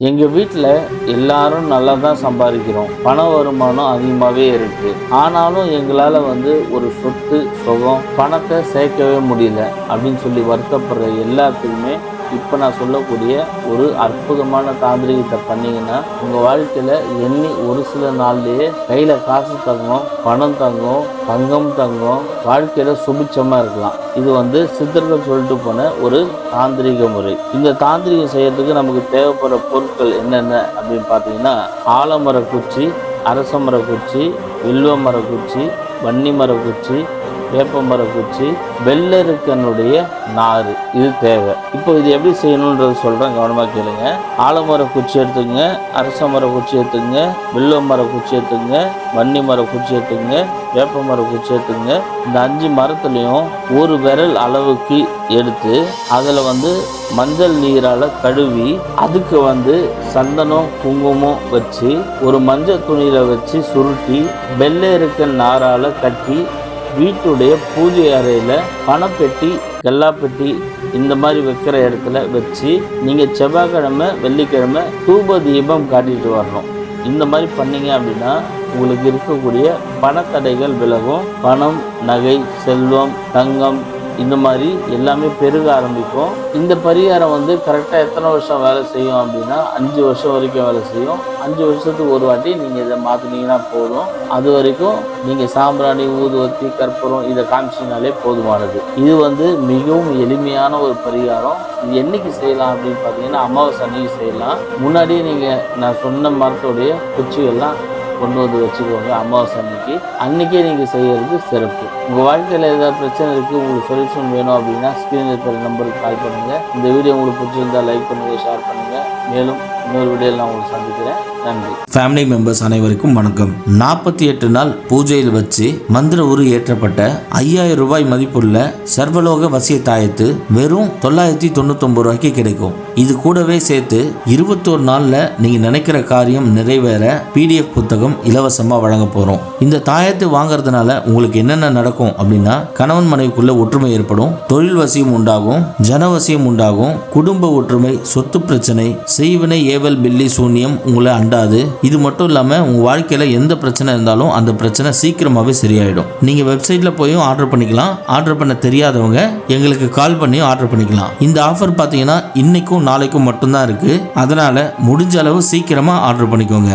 எங்கள் வீட்டில் எல்லாரும் நல்லா தான் சம்பாதிக்கிறோம். பண வருமானம் அதிகமாகவே இருக்குது ஆனாலும் எங்களால் வந்து ஒரு சொத்து சுகம் பணத்தை சேர்க்கவே முடியல அப்படின்னு சொல்லி வருத்தப்படுற எல்லாத்துக்குமே இப்போ நான் சொல்லக்கூடிய ஒரு அற்புதமான தாந்திரிகத்தை பண்ணிங்கன்னா உங்கள் வாழ்க்கையில் எண்ணி ஒரு சில நாள்லேயே கையில் காசு தங்கும் பணம் தங்கும் தங்கம் தங்கும் வாழ்க்கையில் சுபிச்சமாக இருக்கலாம். இது வந்து சித்தர்கள் சொல்லிட்டு போன ஒரு தாந்திரிக முறை. இந்த தாந்திரிகம் செய்யறதுக்கு நமக்கு தேவைப்படுற பொருட்கள் என்னென்ன அப்படின்னு பார்த்தீங்கன்னா ஆலமர குச்சி அரச மர குச்சி வில்வ மர குச்சி வன்னி மர குச்சி வேப்பமர குச்சி வெள்ளருக்கனுடைய நார் இது தேவை. இப்போ இது எப்படி செய்யணுன்றது சொல்கிறேன் கவனமாக கேளுங்க. ஆலமர குச்சி எடுத்துங்க அரச மர குச்சி எடுத்துங்க வில்வ மர குச்சி எடுத்துங்க வன்னி மர குச்சி எடுத்துங்க வேப்ப மர குச்சி எடுத்துங்க இந்த அஞ்சு மரத்துலேயும் ஒரு விரல் அளவுக்கு எடுத்து அதில் வந்து மஞ்சள் நீரால் கழுவி அதுக்கு வந்து சந்தனம் குங்குமம் வச்சு ஒரு மஞ்சள் துணியில் வச்சு சுருட்டி வெள்ளை நாரால் கட்டி வீட்டுடைய பூஜை அறையில் பணப்பெட்டி கல்லாப்பெட்டி இந்த மாதிரி வைக்கிற இடத்துல வச்சு நீங்கள் செவ்வாய்க்கிழமை வெள்ளிக்கிழமை தூப தீபம் காட்டிட்டு வரணும். இந்த மாதிரி பண்ணீங்க அப்படின்னா உங்களுக்கு இருக்கக்கூடிய பணத்தடைகள் விலகும். பணம் நகை செல்வம் தங்கம் இந்த மாதிரி எல்லாமே பெருக ஆரம்பிக்கும் இந்த பரிகாரம் வந்து கரெக்டாக எத்தனை வருஷம் வேலை செய்யும் அப்படின்னா அஞ்சு வருஷம் வரைக்கும் வேலை செய்யும். அஞ்சு வருஷத்துக்கு ஒரு வாட்டி நீங்கள் இதை மாற்றினீங்கன்னா போதும். அது வரைக்கும் நீங்கள் சாம்பிராணி ஊதுவத்தி கற்பூரம் இதை காமிச்சிங்கனாலே போதுமானது. இது வந்து மிகவும் எளிமையான ஒரு பரிகாரம். இது என்னைக்கு செய்யலாம் அப்படின்னு பார்த்தீங்கன்னா அமாவாசை அன்னைக்கு செய்யலாம். முன்னாடியே நீங்கள் நான் சொன்ன மரத்துடைய குச்சிகள்லாம் கொண்டு வந்து வச்சுக்கோங்க அமாவாசை அன்னைக்கு. அன்னைக்கே நீங்கள் செய்யறது சிறப்பு. உங்கள் வாழ்க்கையில் ஏதாவது பிரச்சனை இருக்குது உங்களுக்கு சொல்யூஷன் வேணும் அப்படின்னா ஸ்க்ரீனில் இருக்கிற நம்பருக்கு கால் பண்ணுங்கள் இந்த வீடியோ உங்களுக்கு பிடிச்சிருந்தா லைக் பண்ணுங்கள் ஷேர் பண்ணுங்கள் மேலும் இன்னொரு வீடியோவில் நான் உங்களுக்கு சந்திக்கிறேன். நன்றி. ஃபேமிலி மெம்பர்ஸ் அனைவருக்கும் வணக்கம். நாற்பத்தி எட்டு நாள் பூஜையில் வச்சு மந்திர உரு ஏற்றப்பட்ட ஐயாயிரம் ரூபாய் மதிப்புள்ள சர்வலோக வசிய தாயத்து வெறும் தொள்ளாயிரத்தி தொண்ணூத்தொம்பது ரூபாய்க்கு கிடைக்கும். இது கூடவே சேர்த்து இருபத்தோரு நாளில் நீங்கள் நினைக்கிற காரியம் நிறைவேற பிடிஎஃப் புத்தகம் இலவசமாக வழங்க போகிறோம் இந்த தாயத்து வாங்குறதுனால உங்களுக்கு என்னென்ன நடக்கும் அப்படின்னா கணவன் மனைவிக்குள்ள ஒற்றுமை ஏற்படும் தொழில் வசியம் உண்டாகும் ஜனவசியம் உண்டாகும் குடும்ப ஒற்றுமை சொத்து பிரச்சனை செய்வினை ஏவல் பில்லி சூன்யம் உங்களை அண்டாது. இது மட்டும் இல்லாமல் உங்கள் வாழ்க்கையில் எந்த பிரச்சனை இருந்தாலும் அந்த பிரச்சனை சீக்கிரமாகவே சரியாயிடும். நீங்கள் வெப்சைட்டில் போயும் ஆர்டர் பண்ணிக்கலாம். ஆர்டர் பண்ண தெரியாதவங்க எங்களுக்கு கால் பண்ணியும் ஆர்டர் பண்ணிக்கலாம். இந்த ஆஃபர் பார்த்தீங்கன்னா இன்னைக்கும் நாளைக்கும் மட்டும்தான் இருக்குது அதனால் முடிஞ்ச அளவு சீக்கிரமாக ஆர்டர் பண்ணிக்கோங்க.